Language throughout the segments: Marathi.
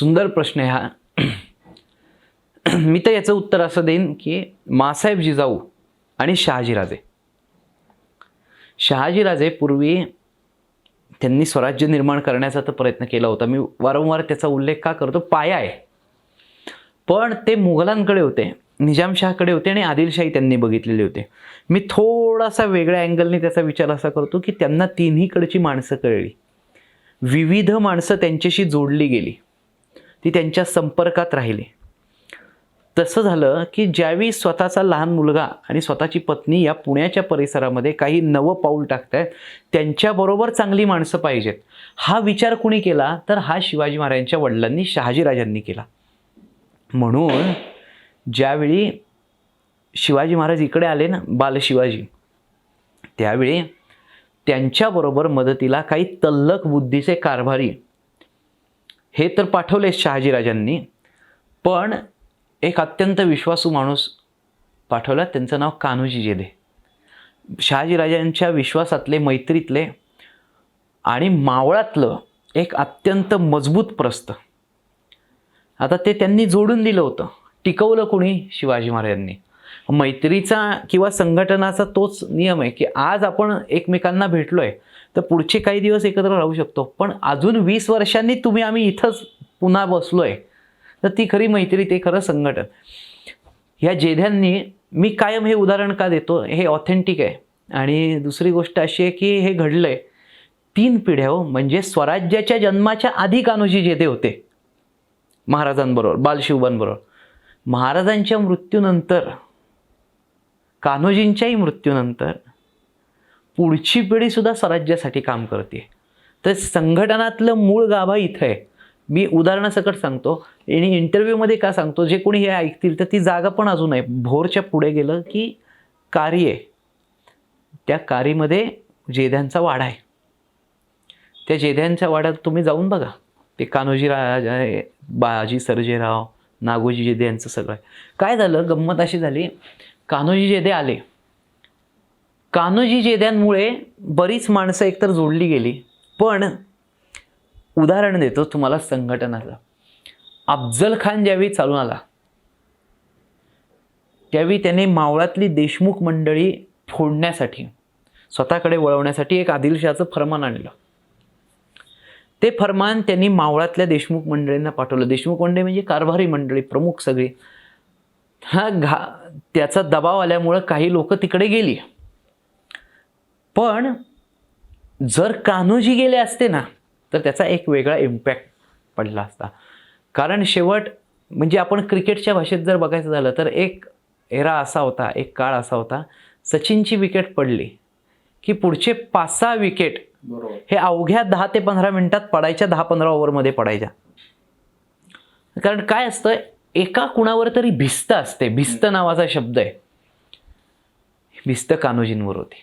सुंदर प्रश्न आहे हा. मी तर याचं उत्तर असं देईन की मासाहेब जिजाऊ आणि शहाजीराजे. शहाजीराजे पूर्वी त्यांनी स्वराज्य निर्माण करण्याचा तर प्रयत्न केला होता. मी वारंवार त्याचा उल्लेख का करतो? पाया आहे. पण ते मुघलांकडे होते निजामशहाकडे होते आणि आदिलशाही त्यांनी बघितलेले होते. मी थोडासा वेगळ्या अँगलने त्याचा विचार असा करतो की त्यांना तिन्हीकडची माणसं कळली. विविध माणसं त्यांच्याशी जोडली गेली. ती त्यांच्या संपर्कात राहिली. तसं झालं की ज्यावेळी स्वतःचा लहान मुलगा आणि स्वतःची पत्नी या पुण्याच्या परिसरामध्ये काही नवं पाऊल टाकतायत त्यांच्याबरोबर चांगली माणसं पाहिजेत. हा विचार कुणी केला तर हा शिवाजी महाराजांच्या वडिलांनी शहाजीराजांनी केला. म्हणून ज्यावेळी शिवाजी महाराज इकडे आले ना बालशिवाजी त्यावेळी त्यांच्याबरोबर मदतीला काही तल्लक बुद्धीचे कारभारी हे तर पाठवले शहाजीराजांनी पण एक अत्यंत विश्वासू माणूस पाठवला त्यांचं नाव कान्होजी जेधे. शहाजीराजांच्या विश्वासातले मैत्रीतले आणि मावळातलं एक अत्यंत मजबूत प्रस्त आता ते त्यांनी जोडून दिलं होतं. टिकवलं कोणी? शिवाजी महाराजांनी. मैत्रीचा किंवा संघटनाचा तोच नियम आहे की आज आपण एकमेकांना भेटलो आहे तर पुढचे काही दिवस एकत्र राहू शकतो. पण अजून वीस वर्षांनी तुम्ही आम्ही इथंच पुन्हा बसलो आहे तर ती खरी मैत्री ते खरं संघटन. ह्या जेध्यांनी मी कायम हे उदाहरण का देतो? हे ऑथेंटिक आहे. आणि दुसरी गोष्ट अशी आहे की हे घडलं आहे तीन पिढ्या हो म्हणजे स्वराज्याच्या जन्माच्या आधी कान्होजी जेधे होते. महाराजांबरोबर बालशिवबांबरोबर. महाराजांच्या मृत्यूनंतर कान्होजींच्याही मृत्यूनंतर पुढची पिढीसुद्धा स्वराज्यासाठी काम करते. तर संघटनातलं मूळ गाभा इथं आहे. मी उदाहरणासकट सांगतो. आणि इंटरव्ह्यूमध्ये का सांगतो? जे कोणी हे ऐकतील तर ती जागा पण अजून आहे. भोरच्या पुढे गेलं की कारी आहे. त्या कारीमध्ये जेध्यांचा वाडा आहे. त्या जेध्यांच्या वाड्यात तुम्ही जाऊन बघा. ते कान्होजी राजा बाजी सर्जेराव नागोजी जेधे यांचं सगळं आहे. काय झालं? गंमत अशी झाली. कान्होजी जेधे आले. कान्होजी जेद्यांमुळे बरीच माणसं एकतर जोडली गेली पण उदाहरण देतो तुम्हाला संघटनाचं. अफजल खान ज्यावेळी चालून आला त्यावेळी त्याने मावळातली देशमुख मंडळी फोडण्यासाठी स्वतःकडे वळवण्यासाठी एक आदिलशाचं फरमान आणलं. ते फरमान त्यांनी मावळातल्या देशमुख मंडळींना पाठवलं. देशमुख मंडळी म्हणजे कारभारी मंडळी प्रमुख सगळी. हा घा त्याचा दबाव आल्यामुळं काही लोक तिकडे गेली. पण जर कान्होजी गेले असते ना तर त्याचा एक वेगळा इम्पॅक्ट पडला असता. कारण शेवट म्हणजे आपण क्रिकेटच्या भाषेत जर बघायचं झालं तर एक एरा असा होता एक काळ असा होता सचिनची विकेट पडली की पुढचे पाच सहा विकेट हे अवघ्या दहा ते पंधरा मिनिटात पडायच्या दहा पंधरा ओव्हरमध्ये पडायच्या. कारण काय असतं एका कुणावर तरी भिस्त असते. भिस्त नावाचा शब्द आहे. भिस्त कान्होजींवर होती.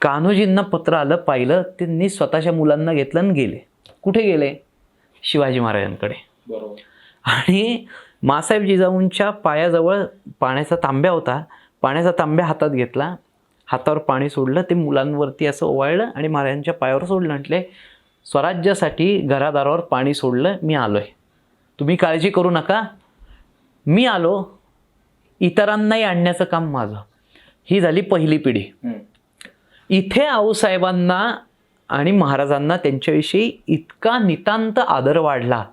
कान्होजींना पत्र आलं पाहिलं त्यांनी स्वतःच्या मुलांना घेतलं आणि गेले. कुठे गेले? शिवाजी महाराजांकडे. बरोबर. आणि मासाहेब जिजाऊंच्या पायाजवळ पाण्याचा तांब्या होता. पाण्याचा तांब्या हातात घेतला. हातावर पाणी सोडलं. ते मुलांवरती असं ओवाळलं आणि महाराजांच्या पायावर सोडलं. म्हटले स्वराज्यासाठी घरादारावर पाणी सोडलं. मी आलो आहे तुम्ही काळजी करू नका. मी आलो इतरांनाही आणण्याचं काम माझं. ही झाली पहिली पिढी. इथे आऊसाहेबांना आणि महाराजांना त्यांच्याविषयी इतका नितांत आदर वाढला.